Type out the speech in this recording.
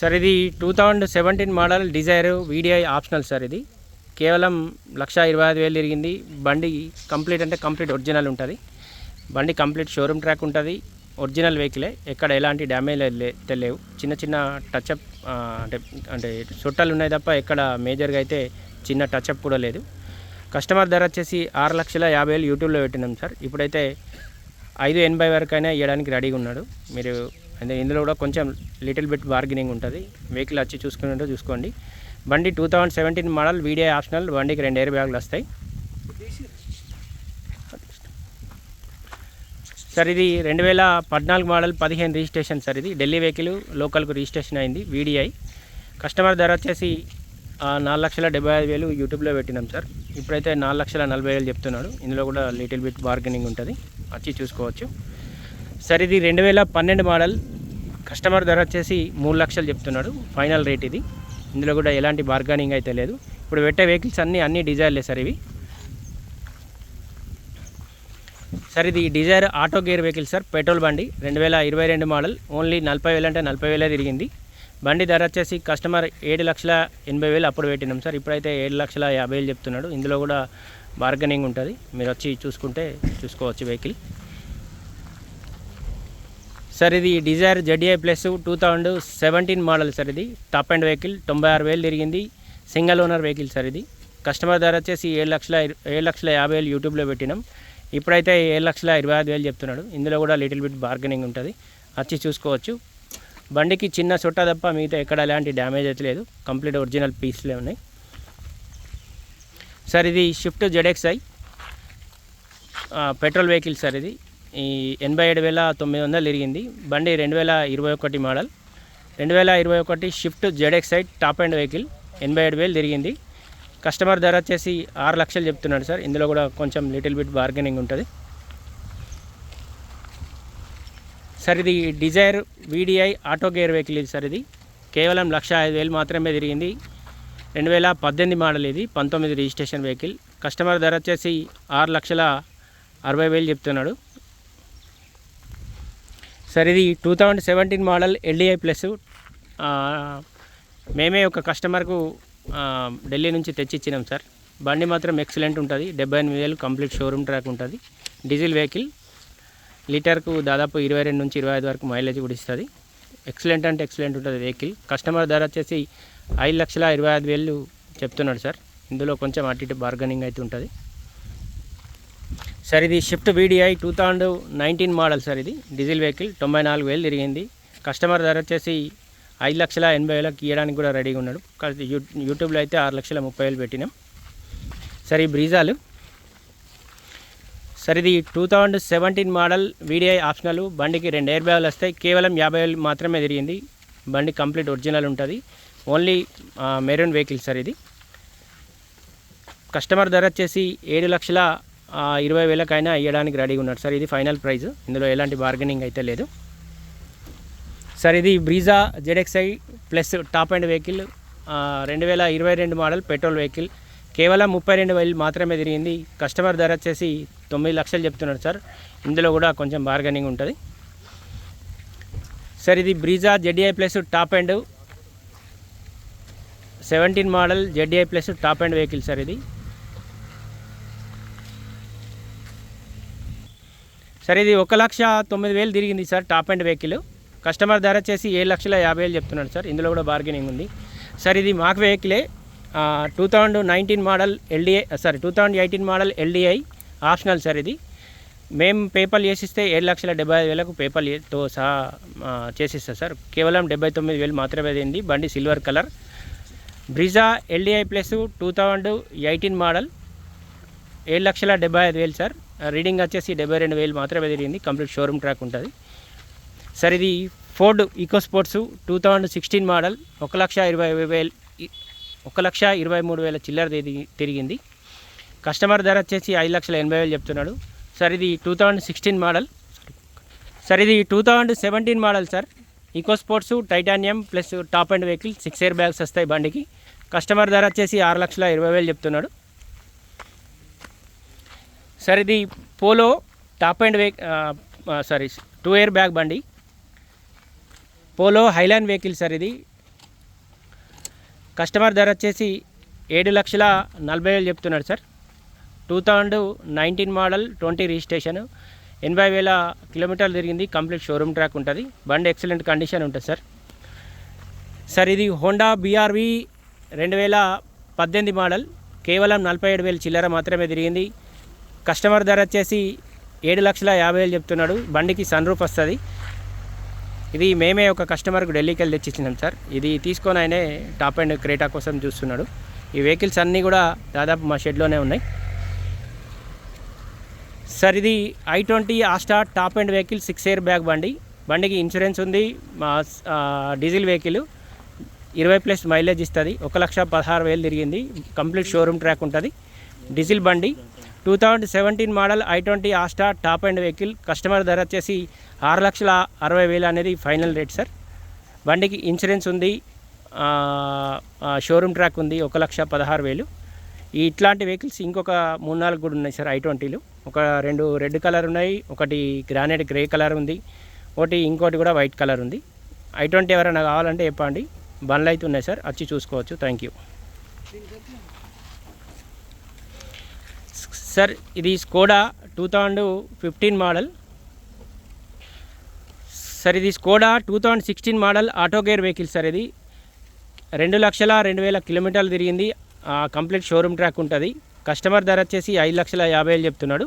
Sir ఇది two thousand seventeen model Dzire VDI optional sir ఇది. కేవలం లక్ష ఇరవై ఐదు వేలు తిరిగింది. బండి కంప్లీట్ అంటే కంప్లీట్ ఒరిజినల్ ఉంటుంది. బండి కంప్లీట్ షోరూమ్ ట్రాక్ ఉంటుంది. ఒరిజినల్ వెహికలే. ఎక్కడ ఎలాంటి డ్యామేజ్ తెలియవు. చిన్న చిన్న టచ్అప్ అంటే అంటే చుట్టాలు ఉన్నాయి తప్ప ఎక్కడ మేజర్గా అయితే చిన్న టచ్అప్ కూడా లేదు. కస్టమర్ ధర వచ్చేసి ఆరు లక్షల యాభై వేలు యూట్యూబ్లో పెట్టినాం సార్. ఇప్పుడైతే ఐదు ఎనభై వరకు అయినా ఇవ్వడానికి రెడీగా ఉన్నాడు. మీరు అంటే ఇందులో కూడా కొంచెం లిటిల్ బిట్ బార్గెనింగ్ ఉంటుంది. వెహికల్ వచ్చి చూసుకున్నట్టు చూసుకోండి. బండి two thousand seventeen model VDI optional బండికి రెండు ఎయిర్ బ్యాగులు వస్తాయి. సార్ ఇది రెండు వేల పద్నాలుగు మోడల్ పదిహేను రిజిస్ట్రేషన్ సార్ ఇది ఢిల్లీ వెహికల్ లోకల్కు రిజిస్ట్రేషన్ అయింది వీడిఐ కస్టమర్ ధర వచ్చేసి నాలుగు లక్షల డెబ్బై ఐదు వేలు యూట్యూబ్లో పెట్టినాం సార్ ఇప్పుడైతే నాలుగు లక్షల నలభై వేలు చెప్తున్నాడు ఇందులో కూడా లిటిల్ బిట్ బార్గెనింగ్ ఉంటుంది. వచ్చి చూసుకోవచ్చు. సార్ ఇది రెండు వేల పన్నెండు మోడల్. కస్టమర్ ధర వచ్చేసి మూడు లక్షలు చెప్తున్నాడు. ఫైనల్ రేట్ ఇది. ఇందులో కూడా ఎలాంటి బార్గనింగ్ అయితే లేదు. ఇప్పుడు పెట్టే వెహికల్స్ అన్నీ అన్ని డిజైర్లే సార్ ఇవి. సార్ ఇది Dzire auto gear vehicle sir petrol బండి. రెండు వేల ఇరవై రెండు మోడల్. ఓన్లీ నలభై వేలు అంటే నలభై వేలే తిరిగింది. బండి ధర వచ్చేసి కస్టమర్ ఏడు లక్షల ఎనభై వేలు అప్పుడు పెట్టినాం సార్. ఇప్పుడైతే ఏడు లక్షల యాభై వేలు చెప్తున్నాడు. ఇందులో కూడా బార్గనింగ్ ఉంటుంది. మీరు వచ్చి చూసుకుంటే చూసుకోవచ్చు వెహికల్ సార్ ఇది Dzire ZI plus two thousand seventeen model sir ఇది. టాప్ అండ్ వెహికల్ తొంభై ఆరు వేలు తిరిగింది. సింగిల్ ఓనర్ వెహికల్ సార్ ఇది. కస్టమర్ ధర వచ్చేసి ఏడు లక్షల ఏడు లక్షల యాభై వేలు యూట్యూబ్లో పెట్టినాం. ఇప్పుడైతే ఏడు లక్షల ఇరవై ఐదు వేలు చెప్తున్నాడు. ఇందులో కూడా లిటిల్ బిట్ బార్గెనింగ్ ఉంటుంది. వచ్చి చూసుకోవచ్చు. బండికి చిన్న చుట్ట తప్ప మిగతా ఎక్కడ ఎలాంటి డ్యామేజ్ అయితే లేదు. కంప్లీట్ ఒరిజినల్ పీస్లే ఉన్నాయి. సార్ ఇది Swift ZXI petrol vehicle sir ఇది. ఈ ఎనభై ఏడు వేల తొమ్మిది వందలు తిరిగింది బండి రెండు వేల ఇరవై ఒకటి మోడల్. రెండు వేల ఇరవై ఒకటి Swift ZXI top end vehicle ఎనభై ఏడు వేలు తిరిగింది. కస్టమర్ ధర వచ్చేసి ఆరు లక్షలు చెప్తున్నాడు సార్. ఇందులో కూడా కొంచెం లిటిల్ బిట్ బార్గెనింగ్ ఉంటుంది. సార్ ఇది Dzire VDI auto gear vehicle ఇది సార్ ఇది. కేవలం లక్ష ఐదు వేలు మాత్రమే తిరిగింది. రెండు వేల పద్దెనిమిది మోడల్ ఇది పంతొమ్మిది రిజిస్ట్రేషన్ వెహికల్. కస్టమర్ ధర వచ్చేసి ఆరు లక్షల అరవై వేలు చెప్తున్నాడు. సార్ ఇది two thousand seventeen model LDI plus. మేమే ఒక కస్టమర్కు ఢిల్లీ నుంచి తెచ్చి ఇచ్చినాం సార్. బండి మాత్రం ఎక్సలెంట్ ఉంటుంది. డెబ్బై ఎనిమిది వేలు కంప్లీట్ షోరూమ్ ట్రాక్ ఉంటుంది. డీజిల్ వెహికల్ లీటర్కు దాదాపు ఇరవై రెండు నుంచి ఇరవై ఐదు వరకు మైలేజ్ కూడా ఇస్తుంది. ఎక్సలెంట్ అంటే ఎక్సలెంట్ ఉంటుంది వెహికల్. కస్టమర్ ధర వచ్చేసి ఐదు లక్షల ఇరవై ఐదు వేలు చెప్తున్నాడు సార్. ఇందులో కొంచెం అటు ఇటు బార్గెనింగ్ అయితే ఉంటుంది. సార్ ఇది Swift VDI two thousand nineteen model sir ఇది. డీజిల్ వెహికల్ తొంభై నాలుగు వేలు తిరిగింది. కస్టమర్ ధర వచ్చేసి ఐదు లక్షల ఎనభై వేలకు ఇవ్వడానికి కూడా రెడీగా ఉన్నాడు. యూ యూట్యూబ్లో అయితే ఆరు లక్షల ముప్పై వేలు పెట్టినాం. సార్ ఈ బ్రీజాలు. సార్ ఇది two thousand seventeen model VDI optional. బండికి రెండు ఎయిర్ బ్యాగులు వస్తాయి. కేవలం యాభై వేలు మాత్రమే తిరిగింది. బండి కంప్లీట్ ఒరిజినల్ ఉంటుంది. ఓన్లీ మెరూన్ వెహికల్ సార్ ఇది. కస్టమర్ ధర వచ్చేసి ఏడు లక్షల ఇరవై వేలకైనా ఇవ్వడానికి రెడీగా ఉన్నాడు. సార్ ఇది ఫైనల్ ప్రైజ్. ఇందులో ఎలాంటి బార్గెనింగ్ అయితే లేదు. సార్ ఇది Brezza ZXI plus top end vehicle రెండు వేల ఇరవై రెండు మోడల్ పెట్రోల్ వెహికల్. కేవలం ముప్పై రెండు వేలు మాత్రమే తిరిగింది. కస్టమర్ ధర వచ్చేసి తొమ్మిది లక్షలు చెప్తున్నాడు సార్. ఇందులో కూడా కొంచెం బార్గెనింగ్ ఉంటుంది. సార్ ఇది Brezza ZI plus top end seventeen model ZI plus top end vehicle sir ఇది. సార్ ఇది ఒక లక్ష తొమ్మిది వేలు తిరిగింది sir top end vehicle. Customer ధర వచ్చేసి ఏడు లక్షల యాభై వేలు చెప్తున్నాడు సార్ ఇందులో కూడా బార్గెనింగ్ ఉంది. సార్ ఇది మాకు వెహికలే two thousand nineteen model LDI sorry two thousand eighteen model LDI optional sir ఇది. మేము పేపర్ చేసిస్తే ఏడు లక్షల డెబ్బై ఐదు వేలకు పేపర్తో సహా చేసిస్తాం చేసిస్తా సార్. కేవలం డెబ్బై తొమ్మిది వేలు మాత్రమే అయింది బండి silver colour. Brezza LDI plus two thousand eighteen model ఏడు లక్షల డెబ్బై ఐదు వేలు సార్. రీడింగ్ వచ్చేసి డెబ్బై రెండు వేలు మాత్రమే తిరిగింది. కంప్లీట్ షోరూమ్ ట్రాక్ ఉంటుంది. సార్ ఇది Ford Eco Sports two thousand sixteen model ఒక లక్ష ఇరవై వేలు ఒక లక్ష ఇరవై మూడు వేల చిల్లర తిరిగింది. కస్టమర్ ధర వచ్చేసి ఐదు లక్షల ఎనభై వేలు చెప్తున్నాడు. సార్ ఇది two thousand sixteen model sir ఇది two thousand seventeen model sir Eco Sports titanium plus top end vehicle six air bags వస్తాయి బండికి. కస్టమర్ ధర వచ్చేసి ఆరు లక్షల ఇరవై వేలు చెప్తున్నాడు. సార్ ఇది పోలో టాప్ అండ్ వెహి సారీ టూ ఇయర్ బ్యాగ్ బండి. పోలో హైలాండ్ వెహికల్ సార్ ఇది. కస్టమర్ ధర వచ్చేసి ఏడు లక్షల నలభై వేలు చెప్తున్నాడు sir. Two thousand nineteen model twenty registration. ఎనభై వేల కిలోమీటర్లు తిరిగింది కంప్లీట్ షోరూమ్ ట్రాక్ ఉంటుంది. బండి ఎక్సలెంట్ కండిషన్ ఉంటుంది సార్. సార్ ఇది హోండా బీఆర్వి రెండు వేల పద్దెనిమిది మోడల్. కేవలం నలభై ఏడు వేలు చిల్లర మాత్రమే తిరిగింది. కస్టమర్ ధర వచ్చేసి ఏడు లక్షల యాభై వేలు చెప్తున్నాడు. బండికి సన్ రూఫ్ వస్తుంది. ఇది మేమే ఒక కస్టమర్కి ఢిల్లీకి వెళ్ళి తెచ్చిచ్చినాం సార్. ఇది తీసుకొని ఆయనే టాప్ అండ్ క్రేటా కోసం చూస్తున్నాడు. ఈ వెహికల్స్ అన్నీ కూడా దాదాపు మా షెడ్లోనే ఉన్నాయి. సార్ ఇది I twenty Asta top end vehicle six air bag బండి. బండికి ఇన్సూరెన్స్ ఉంది. మా డీజిల్ వెహికల్ ఇరవై ప్లస్ మైలేజ్ ఇస్తుంది. ఒక లక్ష పదహారు వేలు తిరిగింది. కంప్లీట్ షోరూమ్ ట్రాక్ ఉంటుంది. డీజిల్ బండి two thousand seventeen model I twenty Asta top end vehicle customer ధర వచ్చేసి ఆరు లక్షల అరవై వేలు అనేది ఫైనల్ రేట్ సార్. బండికి ఇన్సూరెన్స్ ఉంది షోరూమ్ ట్రాక్ ఉంది ఒక లక్ష పదహారు వేలు. ఈ ఇట్లాంటి వెహికల్స్ ఇంకొక మూడు నాలుగు కూడా ఉన్నాయి సార్ ఐ ట్వంటీలు. ఒక రెండు రెడ్ కలర్ ఉన్నాయి ఒకటి గ్రానైట్ గ్రే కలర్ ఉంది ఒకటి ఇంకోటి కూడా వైట్ కలర్ ఉంది. ఐ ట్వంటీ ఎవరైనా కావాలంటే చెప్పండి బండ్లు అయితే ఉన్నాయి సార్ వచ్చి చూసుకోవచ్చు. Thank you. సార్ ఇది Skoda two thousand fifteen model sir ఇది Skoda two thousand sixteen model auto gear vehicle sir ఇది. రెండు లక్షల రెండు వేల కిలోమీటర్లు తిరిగింది. కంప్లీట్ షోరూమ్ ట్రాక్ ఉంటుంది. కస్టమర్ ధర వచ్చేసి ఐదు లక్షల యాభై వేలు చెప్తున్నాడు.